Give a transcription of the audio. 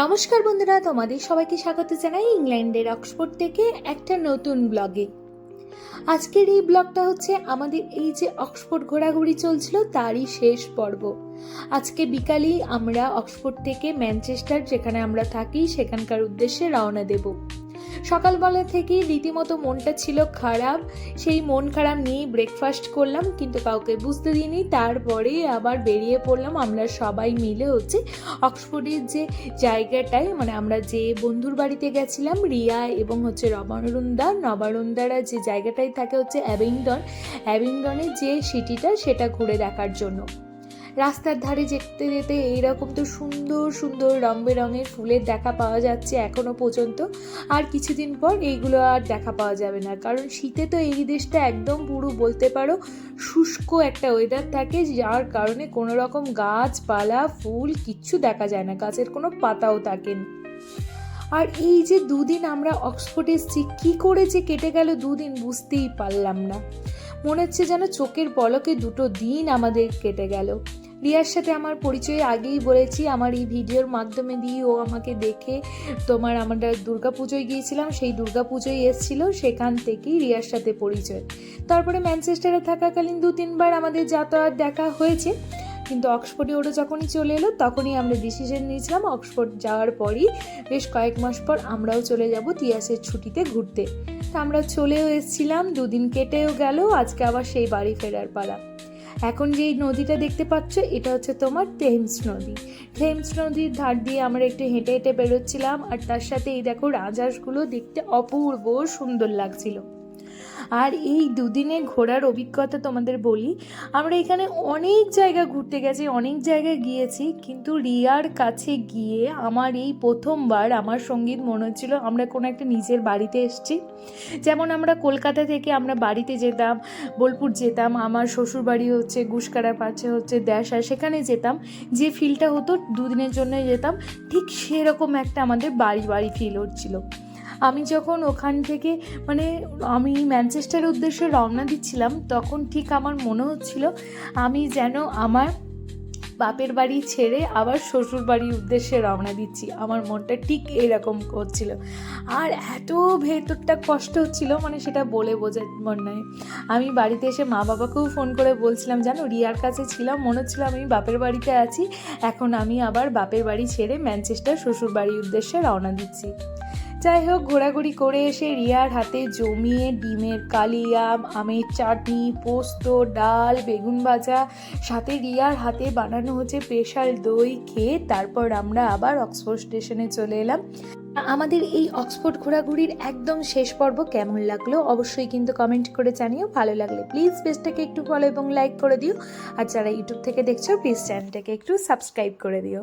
নমস্কার বন্ধুরা, তোমাদের সবাইকে স্বাগত জানাই ইংল্যান্ডের অক্সফোর্ড থেকে একটা নতুন ব্লগে। আজকের এই ব্লগটা হচ্ছে আমাদের এই যে অক্সফোর্ড ঘোরাঘুরি চলছিল, তারই শেষ পর্ব। আজকে বিকালেই আমরা অক্সফোর্ড থেকে ম্যানচেস্টার, যেখানে আমরা থাকি, সেখানকার উদ্দেশ্যে রওনা দেব। সকালবেলা থেকেই রীতিমতো মনটা ছিল খারাপ। সেই মন খারাপ নিয়েই ব্রেকফাস্ট করলাম, কিন্তু কাউকে বুঝতে দিইনি। তারপরে আবার বেরিয়ে পড়লাম। আমরা সবাই মিলে হচ্ছে অক্সফোর্ডের যে জায়গাটায় মানে আমরা যে বন্ধুর বাড়িতে গেছিলাম, রিয়া এবং হচ্ছে নবারুন্দা নবারুন্দারা যে জায়গাটায় থাকে হচ্ছে অ্যাবিংডন। অ্যাবিংডনের যে সিটিটা, সেটা ঘুরে দেখার জন্য। রাস্তার ধারে যেতে যেতে এইরকম তো সুন্দর সুন্দর রং বেরঙের ফুলের দেখা পাওয়া যাচ্ছে এখনও পর্যন্ত। আর কিছুদিন পর এইগুলো আর দেখা পাওয়া যাবে না। কারণ শীতে তো এই দেশটা একদম পুরো বলতে পারো শুষ্ক একটা ওয়েদার থাকে, যার কারণে কোনো রকম গাছপালা, ফুল কিচ্ছু দেখা যায় না। গাছের কোনো পাতাও থাকে না। আর এই যে দুদিন আমরা অক্সফোর্ডে এসেছি, কী করে যে কেটে গেল দুদিন বুঝতেই পারলাম না। মনে হচ্ছে যেন চোখের পলকে দুটো দিন আমাদের কেটে গেল। রিয়ার সাথে আমার পরিচয় আগেই বলেছি, আমার এই ভিডিওর মাধ্যমে দিয়ে ও আমাকে দেখে তোমার আমরা পুজোয় গিয়েছিলাম, সেই পুজোয় এসেছিল, সেখান থেকেই রিয়ার সাথে পরিচয়। তারপরে ম্যানচেস্টারে থাকাকালীন দু তিনবার আমাদের যাতায়াত দেখা হয়েছে, কিন্তু অক্সফোর্ডে ওরা যখনই চলে এলো, তখনই আমরা ডিসিশন নিয়েছিলাম অক্সফোর্ড যাওয়ার পরই বেশ কয়েক মাস পর আমরাও চলে যাব তিয়াসের ছুটিতে ঘুরতে। তা আমরা চলেও এসেছিলাম, দুদিন কেটেও গেল, আজকে আবার সেই বাড়ি ফেরার পালা। এখন যেই নদীটা দেখতে পাচ্ছ, এটা হচ্ছে তোমার থেমস নদী। থেমস নদীর ধার দিয়ে আমরা একটু হেঁটে হেঁটে বেরোচ্ছিলাম, আর তার সাথে এই দেখো রাজহাঁসগুলো দেখতে অপূর্ব সুন্দর লাগছিল। আর এই দুদিনে ঘোরার অভিজ্ঞতা তোমাদের বলি, আমরা এখানে অনেক জায়গা ঘুরতে গেছি, অনেক জায়গায় গিয়েছি, কিন্তু রিয়ার কাছে গিয়ে আমার এই প্রথমবার আমার সংগীত মনে হচ্ছিল আমরা কোনো একটা নিজের বাড়িতে এসেছি। যেমন আমরা কলকাতা থেকে আমরা বাড়িতে যেতাম, বোলপুর যেতাম, আমার শ্বশুর বাড়ি হচ্ছে গুসকারা পাচ্ছে হচ্ছে দেশা সেখানে যেতাম, যে ফিলটা হতো দুদিনের জন্য যেতাম, ঠিক সেরকম একটা আমাদের বাড়ি বাড়ি ফিল হচ্ছিল। আমি যখন ওখান থেকে মানে আমি ম্যানচেস্টারের উদ্দেশ্যে রওনা দিচ্ছিলাম, তখন ঠিক আমার মনে হচ্ছিল আমি যেন আমার বাপের বাড়ি ছেড়ে আবার শ্বশুর বাড়ির উদ্দেশ্যে রওনা দিচ্ছি। আমার মনটা ঠিক এরকম করছিল। আর এত ভেতরটা কষ্ট হচ্ছিল মানে সেটা বলে মন নয় আমি বাড়িতে এসে মা বাবাকেও ফোন করে বলছিলাম, জানো, রিয়ার কাছে ছিলাম, মনে হচ্ছিল আমি বাপের বাড়িতে আছি, এখন আমি আবার বাপের বাড়ি ছেড়ে ম্যানচেস্টার শ্বশুর বাড়ির উদ্দেশ্যে রওনা দিচ্ছি। যাই হোক ঘোরাঘুরি করে এসে রিয়ার হাতে জমিয়ে ডিমের কালিয়া আমের চাটনি, পোস্ত, ডাল, বেগুন ভাজা, সাথে রিয়ার হাতে বানানো হচ্ছে স্পেশাল দই খেয়ে তারপর আমরা আবার অক্সফোর্ড স্টেশনে চলে এলাম। আমাদের এই অক্সফোর্ড ঘোরাঘুরির একদম শেষ পর্ব কেমন লাগল অবশ্যই কিন্তু কমেন্ট করে জানিও। ভালো লাগলে প্লিজ পেজটাকে একটু ফলো এবং লাইক করে দিও। আর যারা ইউটিউব থেকে দেখছ প্লিজ চ্যানেলটাকে একটু সাবস্ক্রাইব করে দিও।